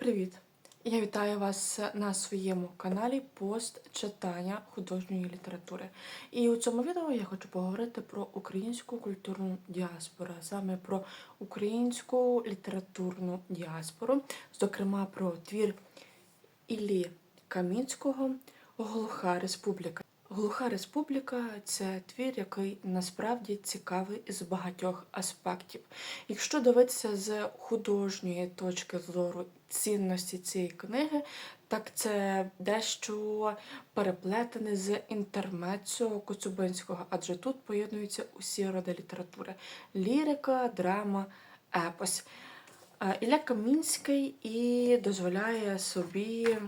Привіт! Я вітаю вас на своєму каналі Пост читання художньої літератури. І у цьому відео я хочу поговорити про українську культурну діаспору, саме про українську літературну діаспору, зокрема про твір Іллі Камінського Глуха Республіка. Глуха Республіка це твір, який насправді цікавий з багатьох аспектів. Якщо дивитися з художньої точки зору цінності цієї книги, так це дещо переплетене з інтермецо Коцюбинського, адже тут поєднуються усі роди літератури: лірика, драма, епос. Ілля Камінський і дозволяє собі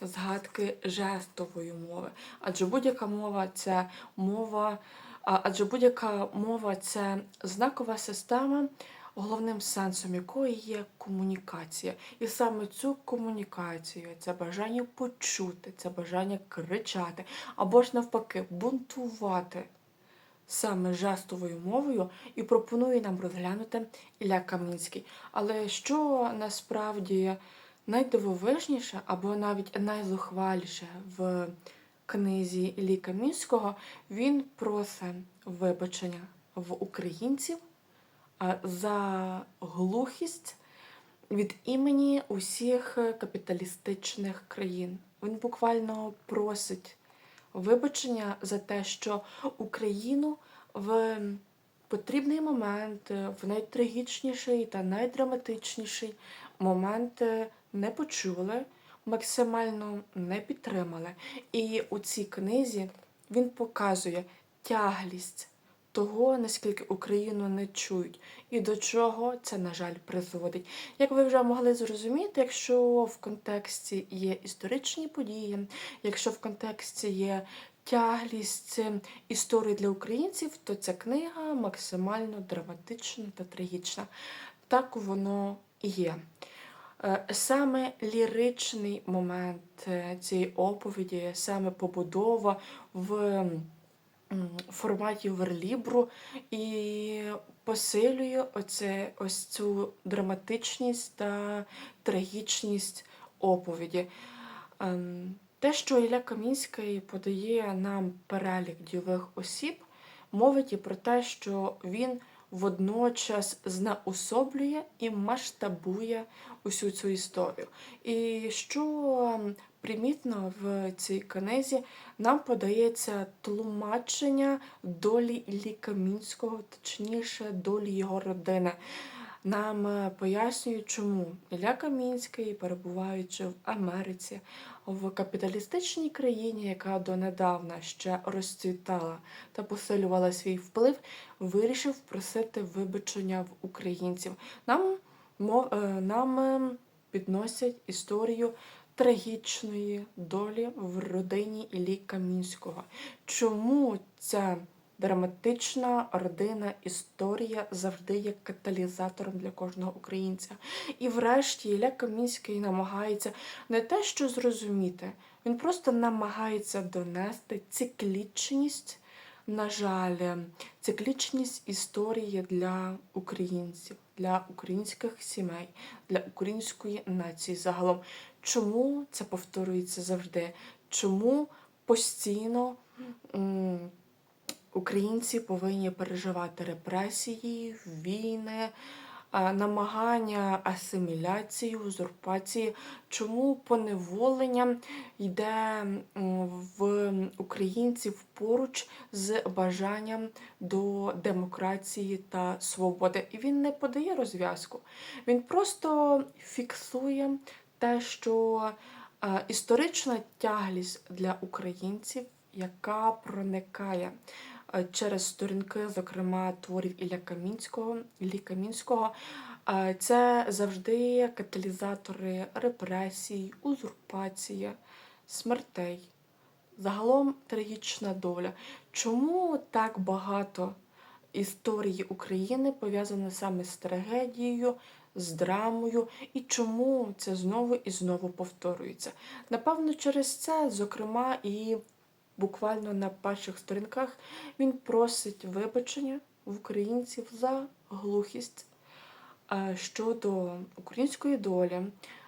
згадки жестової мови. Адже будь-яка мова це мова, адже будь-яка мова це знакова система, головним сенсом якої є комунікація. І саме цю комунікацію, це бажання почути, це бажання кричати, або ж навпаки, бунтувати саме жестовою мовою і пропонує нам розглянути Ілля Камінський. Але що насправді найдивовижніше або навіть найзухваліше в книзі Іллі Камінського, він просить вибачення в українців за глухість від імені усіх капіталістичних країн. Він буквально просить вибачення за те, що Україну в потрібний момент, в найтрагічніший та найдраматичніший момент е, не почули, максимально не підтримали. І у цій книзі він показує тяглість того, наскільки Україну не чують, і до чого це, на жаль, призводить. Як ви вже могли зрозуміти, якщо в контексті є історичні події, якщо в контексті є тяглість історії для українців, то ця книга максимально драматична та трагічна. Так воно і є. Е, Саме ліричний момент е, цієї оповіді, саме побудова в форматі верлібру і посилює оце, ось цю драматичність та трагічність оповіді. Ем, Те, що Ілля Камінський подає нам перелік ділових осіб, мовить і про те, що він водночас знаособлює і масштабує усю цю історію. І що примітно в цій книзі, нам подається тлумачення долі Іллі Камінського, точніше, долі його родини. Нам е, пояснюють, чому Ілля Камінський, перебуваючи в Америці, в капіталістичній країні, яка донедавна ще розцвітала та посилювала свій вплив, вирішив просити вибачення в українців. Нам, е, нам е, підносять історію трагічної долі в родині Іллі Камінського. Чому ця драматична родинна історія завжди є каталізатором для кожного українця? І врешті Ілля Камінський намагається не те, що зрозуміти, він просто намагається донести циклічність. На жаль, циклічність історії для українців, для українських сімей, для української нації загалом. Чому це повторюється завжди? Чому постійно українці повинні переживати репресії, війни, намагання асиміляції, узурпації? Чому поневолення йде в українців поруч з бажанням до демократії та свободи? І він не подає розв'язку, він просто фіксує те, що історична тяглість для українців, яка проникає через сторінки, зокрема творів Ілля Камінського, Іллі Камінського, е, це завжди каталізатори репресій, узурпації, смертей. Загалом трагічна доля. Чому так багато історії України пов'язано саме з трагедією, з драмою, і чому це знову і знову повторюється? Напевно, через це, зокрема, і буквально на перших сторінках він просить вибачення в українців за глухість е, щодо української долі,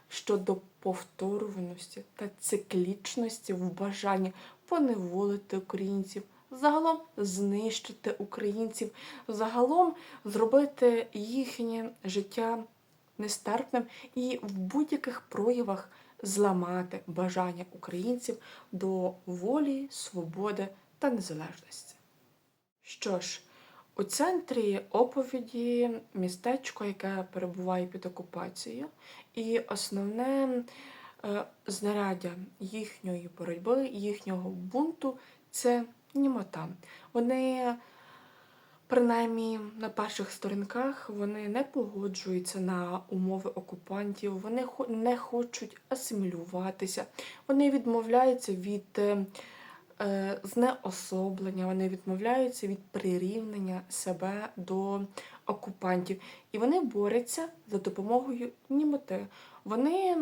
щодо повторюваності та циклічності в бажанні поневолити українців, загалом знищити українців, загалом зробити їхнє життя нестерпним і в будь-яких проявах зламати бажання українців до волі, свободи та незалежності. Що ж, у центрі оповіді містечко, яке перебуває під окупацією, і основне е, знаряддя їхньої боротьби, їхнього бунту це німота. Вони, принаймні на перших сторінках, вони не погоджуються на умови окупантів, вони не хочуть асимілюватися, вони відмовляються від. е, е, знеособлення, вони відмовляються від прирівняння себе до окупантів. І вони борються за допомогою німоти. Вони,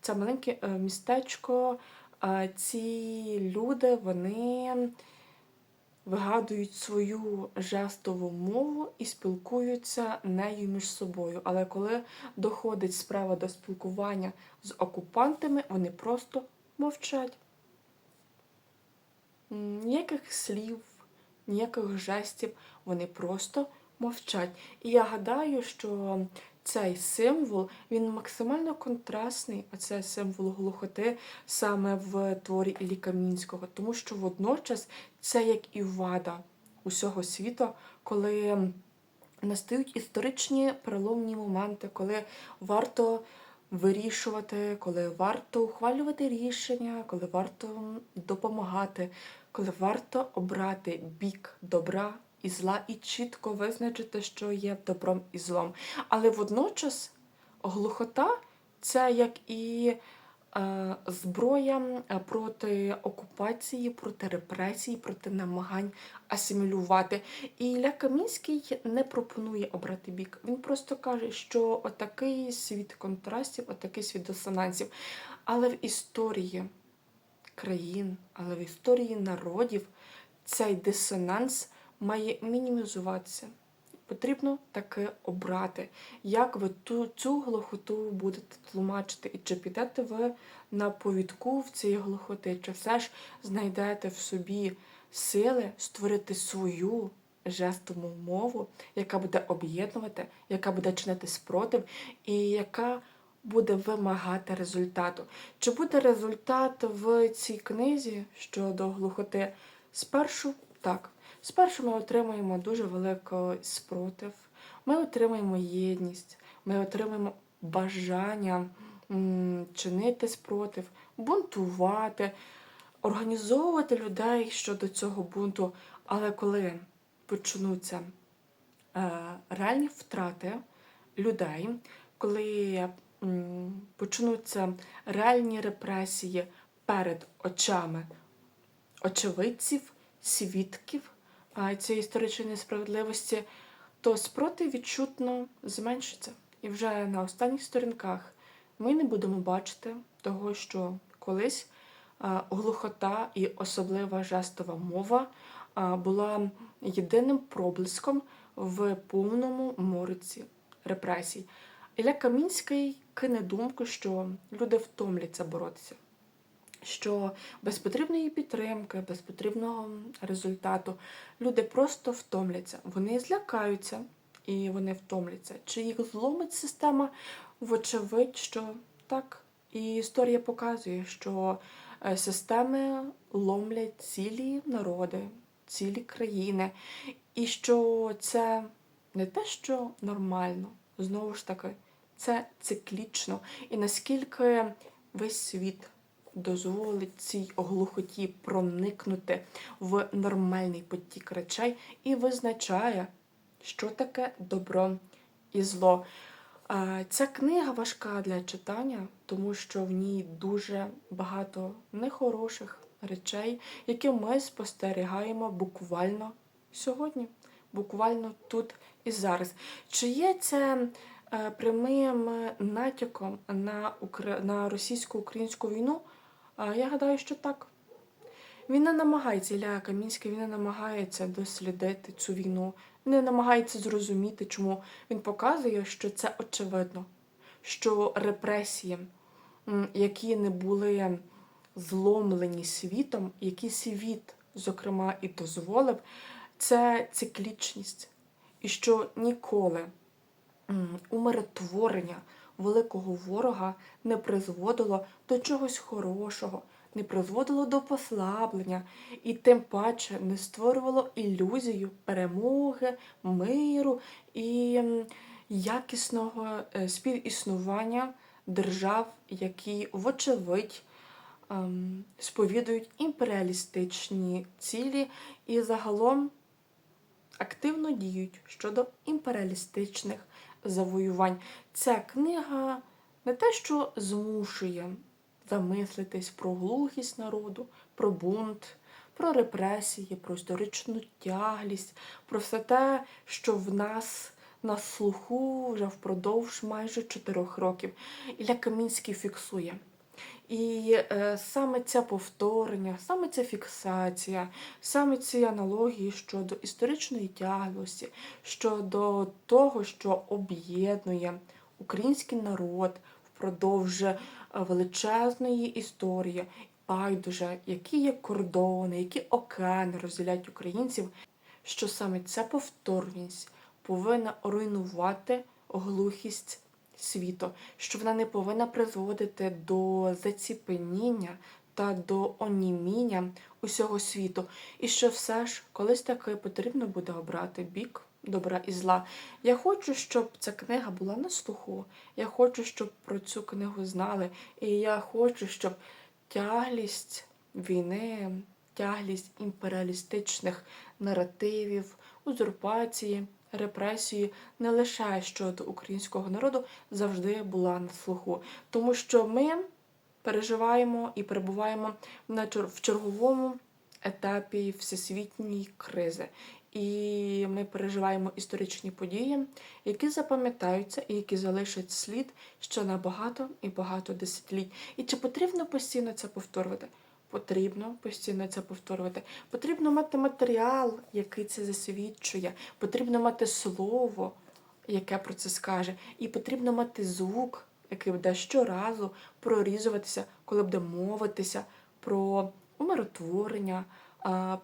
це маленьке е, містечко, е, ці люди, вони вигадують свою жестову мову і спілкуються нею між собою. Але коли доходить справа до спілкування з окупантами, вони просто мовчать. Ніяких слів, ніяких жестів, вони просто мовчать. І я гадаю, що цей символ він максимально контрастний, а це символ глухоти саме в творі Іллі Камінського, тому що водночас це як і вада усього світу, коли настають історичні переломні моменти, коли варто вирішувати, коли варто ухвалювати рішення, коли варто допомагати, коли варто обрати бік добра і зла і чітко визначити, що є добром і злом. Але водночас глухота це як і е, зброя е, проти окупації, проти репресій, проти намагань асимілювати. І Ілля Камінський не пропонує обрати бік. Він просто каже, що отакий світ контрастів, отакий світ дисонансів. Але в історії країн, але в історії народів цей дисонанс має мінімізуватися. Потрібно таки обрати, як ви ту, цю глухоту будете тлумачити, і чи підете ви на повідку в цієї глухоти, чи все ж знайдете в собі сили створити свою жестову мову, яка буде об'єднувати, яка буде чинити спротив, і яка буде вимагати результату. Чи буде результат в цій книзі щодо глухоти? Спершу так. Спершу ми отримуємо дуже великий спротив, ми отримуємо єдність, ми отримуємо бажання чинити спротив, бунтувати, організовувати людей щодо цього бунту. Але коли почнуться е, реальні втрати людей, коли почнуться реальні репресії перед очами очевидців, свідків цієї історичної несправедливості, то спротив відчутно зменшиться. І вже на останніх сторінках ми не будемо бачити того, що колись глухота і особлива жестова мова була єдиним проблиском в повному мороці репресій. Ілля Камінський кине думку, що люди втомляться боротися що без потрібної підтримки, без потрібного результату люди просто втомляться. Вони злякаються і вони втомляться. Чи їх зломить система? Вочевидь, що так. І історія показує, що е, системи ломлять цілі народи, цілі країни, і що це не те, що нормально, знову ж таки, це циклічно. І наскільки весь світ дозволить цій глухоті проникнути в нормальний потік речей і визначає, що таке добро і зло. Ця книга важка для читання, тому що в ній дуже багато нехороших речей, які ми спостерігаємо буквально сьогодні, буквально тут і зараз. Чи є це е, прямим натяком на російсько-українську війну? А Я гадаю, що так. Він не намагається, Ілля Камінський, він не намагається дослідити цю війну, він не намагається зрозуміти, чому він показує, що це очевидно, що репресії які не були зломлені світом, які світ, зокрема, і дозволив, це циклічність. І що ніколи умиротворення великого ворога не призводило до чогось хорошого, не призводило до послаблення, і тим паче не створювало ілюзію перемоги, миру і якісного е, співіснування держав, які, вочевидь, ем, сповідують імперіалістичні цілі і загалом активно діють щодо імперіалістичних завоювань. Ця книга не те, що змушує замислитись про глухість народу, про бунт, про репресії, про історичну тяглість, про все те, що в нас на слуху вже впродовж майже чотирьох років. Ілля Камінський фіксує. І е, саме це повторення, саме ця фіксація, саме ці аналогії щодо історичної тяглості, щодо того, що об'єднує український народ впродовж е, величезної історії, байдуже, які є кордони, які океани розділяють українців, що саме ця повторність повинна руйнувати глухість світу, що вона не повинна призводити до заціпеніння та до оніміння усього світу. І що все ж колись таки потрібно буде обрати бік добра і зла. Я хочу, щоб ця книга була на слуху. Я хочу, щоб про цю книгу знали. І я хочу, щоб тяглість війни, тяглість імперіалістичних наративів, узурпації репресії не лише щодо українського народу завжди була на слуху, тому що ми переживаємо і перебуваємо в черговому етапі всесвітньої кризи. І ми переживаємо історичні події, які запам'ятаються і які залишать слід ще на багато і багато десятиліть. І чи потрібно постійно це повторювати? Потрібно постійно це повторювати. Потрібно мати матеріал, який це засвідчує. Потрібно мати слово, яке про це скаже. І потрібно мати звук, який буде щоразу прорізуватися, коли буде мовитися про умиротворення,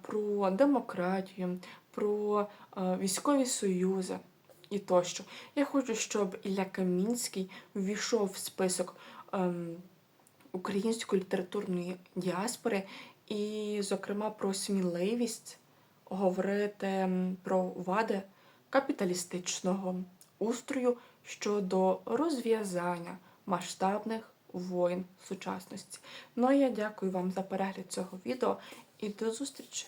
про демократію, про військові союзи і тощо. Я хочу, щоб Ілля Камінський ввійшов в список. Української літературної діаспори, і, зокрема, про сміливість говорити про вади капіталістичного устрою щодо розв'язання масштабних воїн сучасності. Ну а я дякую вам за перегляд цього відео і до зустрічі!